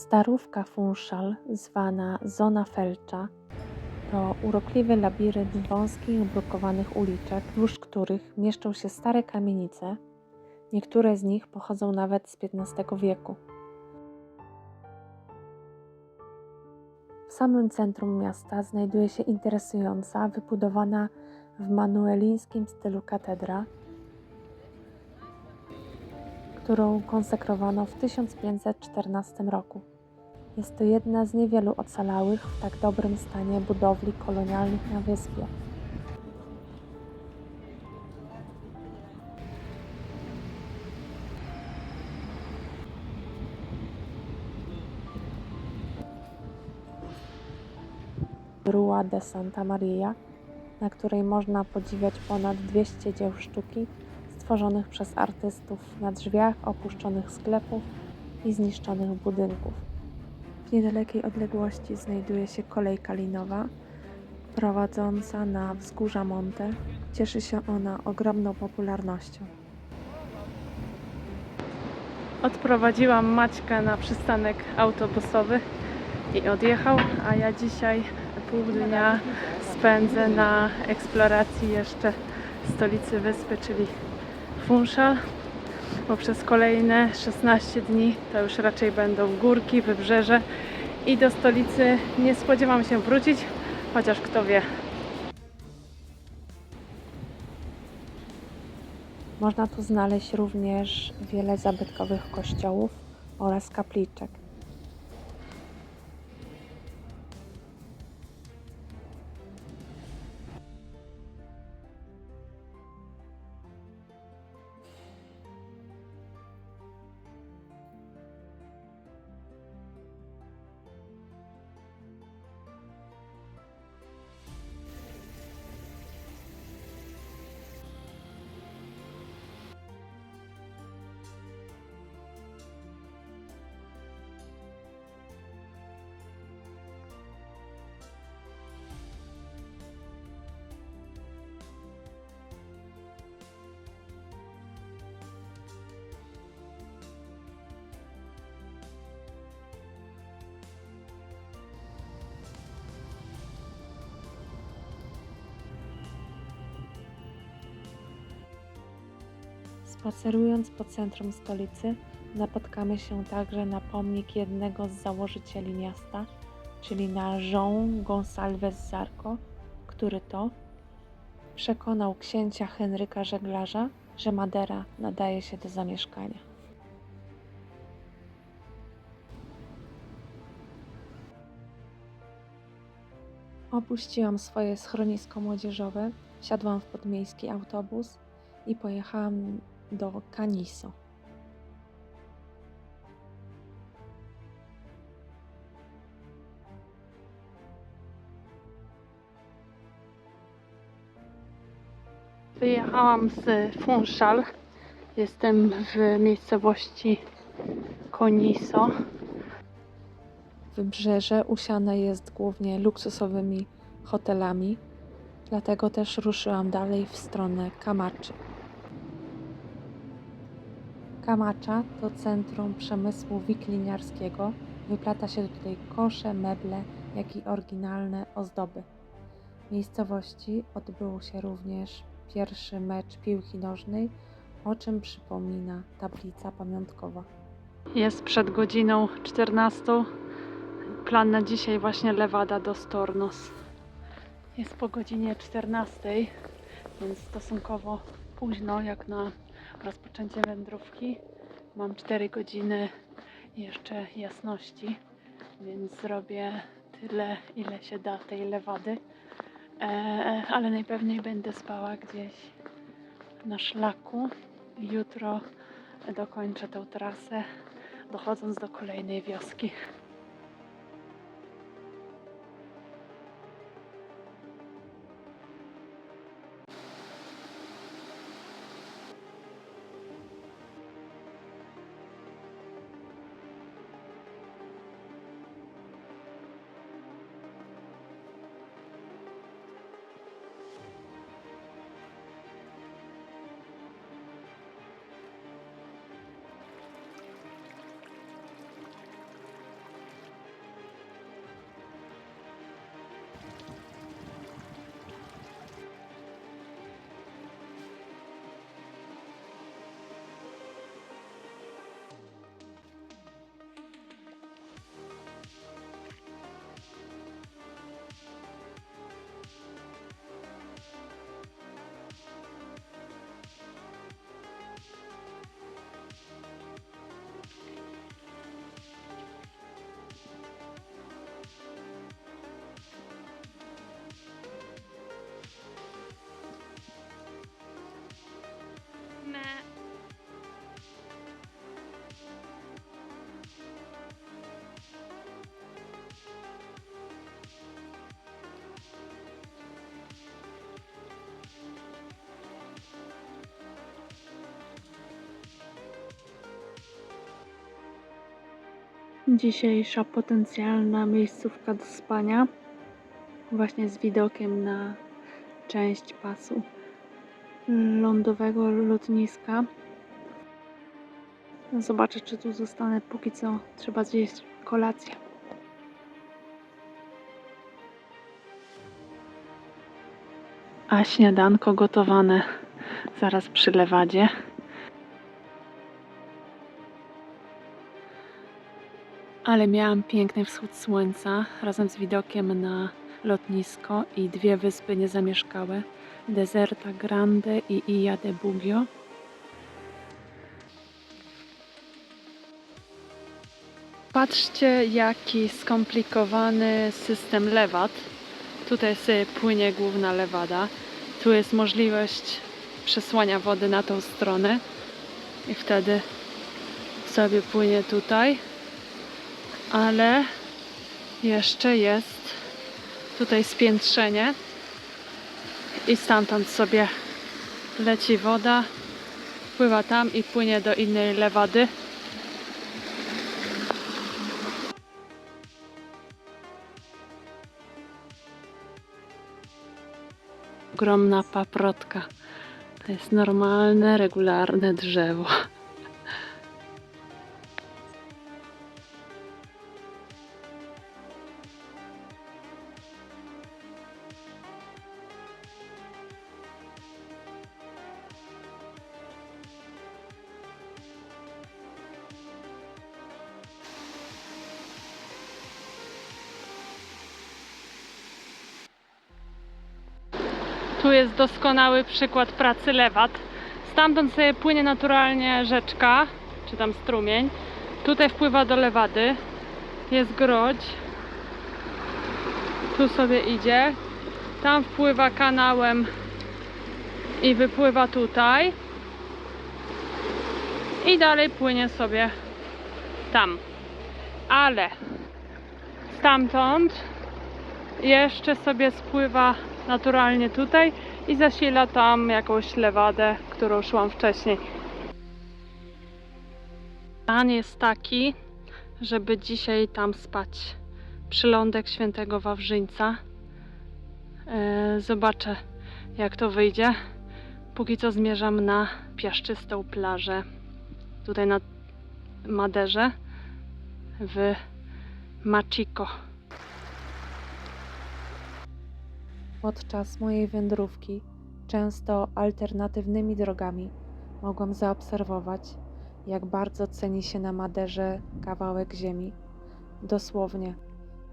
Starówka Funchal, zwana Zona Felcza, to urokliwy labirynt wąskich, brukowanych uliczek, wzdłuż których mieszczą się stare kamienice. Niektóre z nich pochodzą nawet z XV wieku. W samym centrum miasta znajduje się interesująca, wybudowana w manuelińskim stylu katedra, którą konsekrowano w 1514 roku. Jest to jedna z niewielu ocalałych w tak dobrym stanie budowli kolonialnych na wyspie. Rua de Santa Maria, na której można podziwiać ponad 200 dzieł sztuki stworzonych przez artystów na drzwiach opuszczonych sklepów i zniszczonych budynków. Niedalekiej odległości znajduje się kolejka linowa prowadząca na wzgórza Monte. Cieszy się ona ogromną popularnością. Odprowadziłam Maćkę na przystanek autobusowy i odjechał, a ja dzisiaj pół dnia spędzę na eksploracji jeszcze stolicy wyspy, czyli Funchal, bo przez kolejne 16 dni to już raczej będą górki, wybrzeże i do stolicy nie spodziewam się wrócić, chociaż kto wie. Można tu znaleźć również wiele zabytkowych kościołów oraz kapliczek. Spacerując po centrum stolicy, napotkamy się także na pomnik jednego z założycieli miasta, czyli na João Gonçalves Zarco, który to przekonał księcia Henryka Żeglarza, że Madera nadaje się do zamieszkania. Opuściłam swoje schronisko młodzieżowe, wsiadłam w podmiejski autobus i pojechałam do Caniso. Wyjechałam z Funchal. Jestem w miejscowości Coniso. Wybrzeże usiane jest głównie luksusowymi hotelami, dlatego też ruszyłam dalej w stronę Kamaczy. Kamacza to centrum przemysłu wikliniarskiego. Wyplata się tutaj kosze, meble, jak i oryginalne ozdoby. W miejscowości odbył się również pierwszy mecz piłki nożnej, o czym przypomina tablica pamiątkowa. Jest przed godziną 14. Plan na dzisiaj właśnie Lewada do Stornos. Jest po godzinie 14, więc stosunkowo późno jak na rozpoczęcie wędrówki. Mam 4 godziny jeszcze jasności, więc zrobię tyle, ile się da tej lewady. E, ale najpewniej będę spała gdzieś na szlaku. Jutro dokończę tę trasę, dochodząc do kolejnej wioski. Dzisiejsza potencjalna miejscówka do spania, właśnie z widokiem na część pasu lądowego lotniska. Zobaczę, czy tu zostanę. Póki co trzeba zjeść kolację. A śniadanko gotowane zaraz przy lewadzie. Ale miałam piękny wschód słońca razem z widokiem na lotnisko i dwie wyspy niezamieszkałe. Deserta Grande i Illa de Bugio. Patrzcie, jaki skomplikowany system lewat. Tutaj sobie płynie główna lewada. Tu jest możliwość przesłania wody na tą stronę i wtedy sobie płynie tutaj. Ale jeszcze jest tutaj spiętrzenie i stamtąd sobie leci woda, pływa tam i płynie do innej lewady. Ogromna paprotka. To jest normalne, regularne drzewo. Tu jest doskonały przykład pracy lewat. Stamtąd sobie płynie naturalnie rzeczka, czy tam strumień. Tutaj wpływa do lewady. Jest grodź. Tu sobie idzie. Tam wpływa kanałem i wypływa tutaj. I dalej płynie sobie tam. Ale stamtąd jeszcze sobie spływa naturalnie tutaj i zasila tam jakąś lewadę, którą szłam wcześniej. Plan jest taki, żeby dzisiaj tam spać. Przylądek świętego Wawrzyńca. E, zobaczę, jak to wyjdzie. Póki co zmierzam na piaszczystą plażę. Tutaj na Maderze w Machiko. Podczas mojej wędrówki, często alternatywnymi drogami, mogłam zaobserwować, jak bardzo ceni się na Maderze kawałek ziemi. Dosłownie,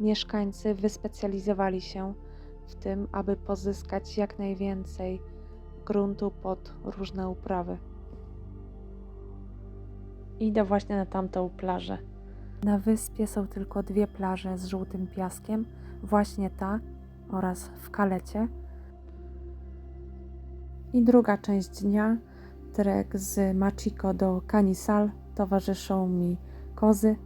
mieszkańcy wyspecjalizowali się w tym, aby pozyskać jak najwięcej gruntu pod różne uprawy. Idę właśnie na tamtą plażę. Na wyspie są tylko dwie plaże z żółtym piaskiem, właśnie ta oraz w Kalecie. I druga część dnia, trek z Machiko do Canisal, towarzyszą mi kozy.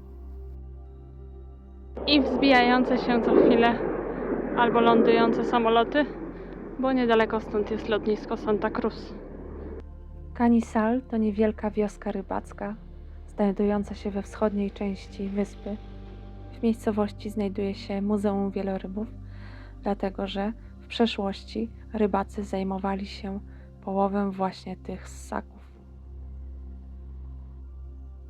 I wzbijające się co chwilę albo lądujące samoloty, bo niedaleko stąd jest lotnisko Santa Cruz. Canisal to niewielka wioska rybacka, znajdująca się we wschodniej części wyspy. W miejscowości znajduje się Muzeum Wielorybów, dlatego że w przeszłości rybacy zajmowali się połowem właśnie tych ssaków.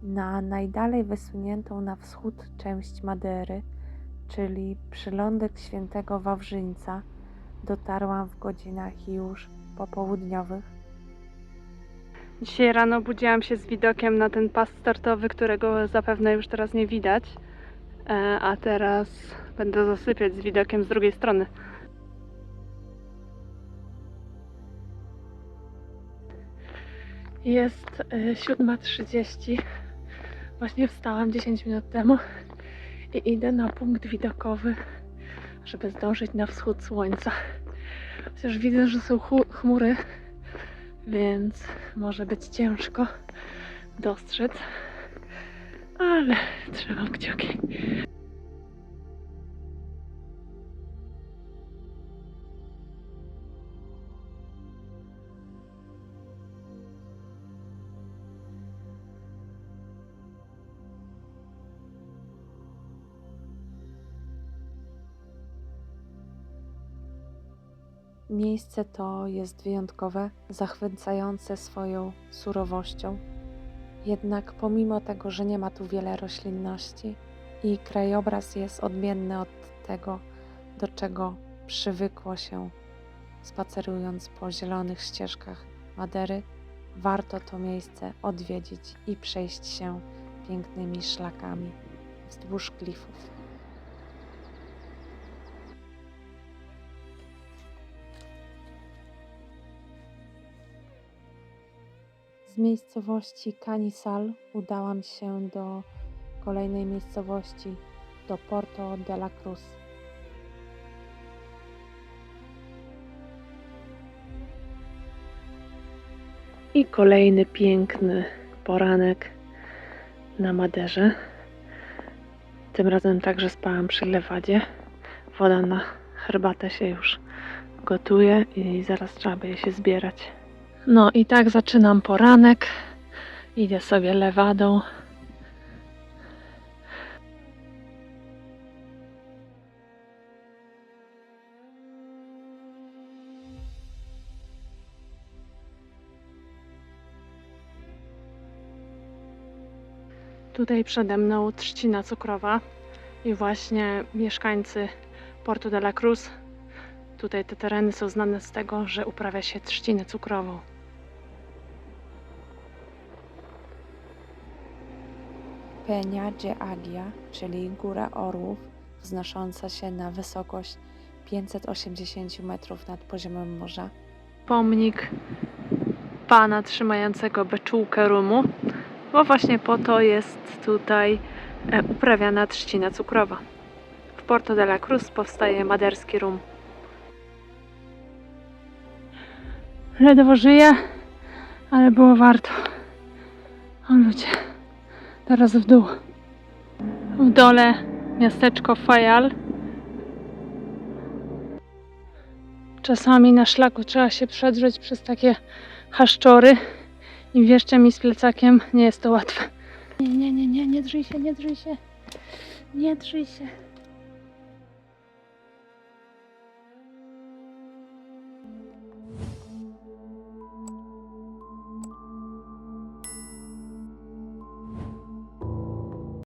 Na najdalej wysuniętą na wschód część Madery, czyli przylądek świętego Wawrzyńca, dotarłam w godzinach już popołudniowych. Dzisiaj rano budziłam się z widokiem na ten pas startowy, którego zapewne już teraz nie widać, a teraz będę zasypiać z widokiem z drugiej strony. Jest y, 7.30. Właśnie wstałam 10 minut temu i idę na punkt widokowy, żeby zdążyć na wschód słońca. Chociaż widzę, że są chmury, więc może być ciężko dostrzec, ale trzymam kciuki. Miejsce to jest wyjątkowe, zachwycające swoją surowością, jednak pomimo tego, że nie ma tu wiele roślinności i krajobraz jest odmienny od tego, do czego przywykło się spacerując po zielonych ścieżkach Madery, warto to miejsce odwiedzić i przejść się pięknymi szlakami wzdłuż klifów. Z miejscowości Canisal udałam się do kolejnej miejscowości, do Porto de la Cruz. I kolejny piękny poranek na Maderze. Tym razem także spałam przy lewadzie. Woda na herbatę się już gotuje i zaraz trzeba będzie się zbierać. No i tak zaczynam poranek. Idę sobie lewadą. Tutaj przede mną trzcina cukrowa i właśnie mieszkańcy Porto de la Cruz. Tutaj te tereny są znane z tego, że uprawia się trzcinę cukrową. Peña de Agia, czyli Góra Orłów, wznosząca się na wysokość 580 metrów nad poziomem morza. Pomnik pana trzymającego beczułkę rumu, bo właśnie po to jest tutaj e, uprawiana trzcina cukrowa. W Porto de la Cruz powstaje maderski rum. Ledwo żyję, ale było warto. O ludzie, teraz w dół. W dole miasteczko Fayal. Czasami na szlaku trzeba się przedrzeć przez takie haszczory i wieszcie mi z plecakiem nie jest to łatwe. Nie, nie, nie, nie, nie drzyj się, nie drzyj się. Nie drzyj się.